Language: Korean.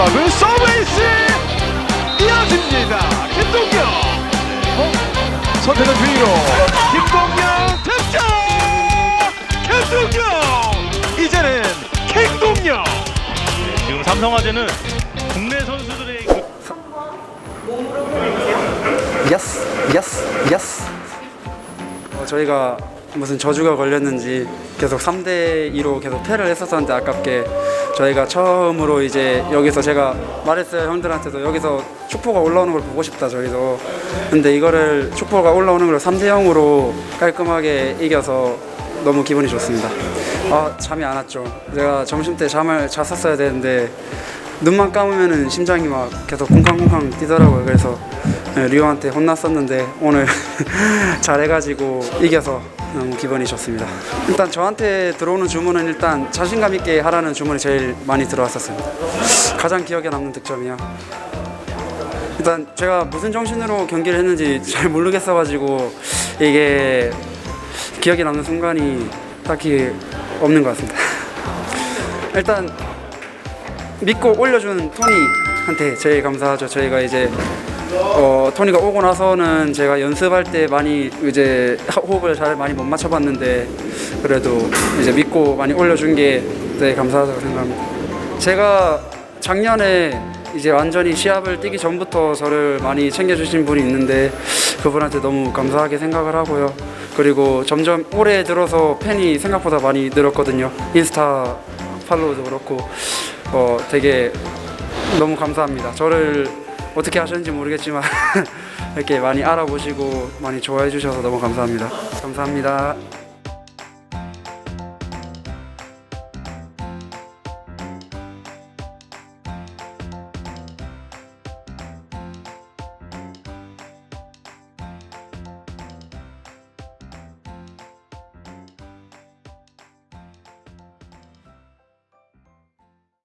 서브 서브에이스 이어집니다. 김동경. 어? 선택은 뒤로. 김동경 득점! 김동경! 이제는 킹동경. 지금 삼성화재는 국내 선수들의 그 예스 예스 예스 어, 저희가 무슨 저주가 걸렸는지 계속 3대 2로 계속 패를 했었었는데 아깝게 저희가 처음으로 이제 여기서 제가 말했어요 형들한테도. 여기서 축포가 올라오는 걸 보고 싶다 저희도. 근데 이거를 축포가 올라오는 걸 3대 0으로 깔끔하게 이겨서 너무 기분이 좋습니다. 아 잠이 안 왔죠. 제가 점심 때 잠을 잤었어야 되는데 눈만 감으면은 심장이 막 계속 쿵쾅쿵쾅 뛰더라고요. 그래서 네, 리오한테 혼났었는데 오늘 잘해가지고 이겨서 너무 기분이 좋습니다. 일단 저한테 들어오는 주문은 일단 자신감 있게 하라는 주문이 제일 많이 들어왔었습니다. 가장 기억에 남는 득점이요. 일단 제가 무슨 정신으로 경기를 했는지 잘 모르겠어가지고 이게 기억에 남는 순간이 딱히 없는 것 같습니다. 일단 믿고 올려준 토니한테 제일 감사하죠. 저희가 이제 어, 토니가 오고 나서는 제가 연습할 때 많이 이제 호흡을 잘 많이 못 맞춰봤는데 그래도 이제 믿고 많이 올려준 게 되게 감사하다고 생각합니다. 제가 작년에 이제 완전히 시합을 뛰기 전부터 저를 많이 챙겨주신 분이 있는데 그분한테 너무 감사하게 생각을 하고요. 그리고 점점 올해 들어서 팬이 생각보다 많이 늘었거든요. 인스타 팔로우도 그렇고 어 되게 너무 감사합니다. 저를 어떻게 하셨는지 모르겠지만 이렇게 많이 알아보시고 많이 좋아해 주셔서 너무 감사합니다. 감사합니다.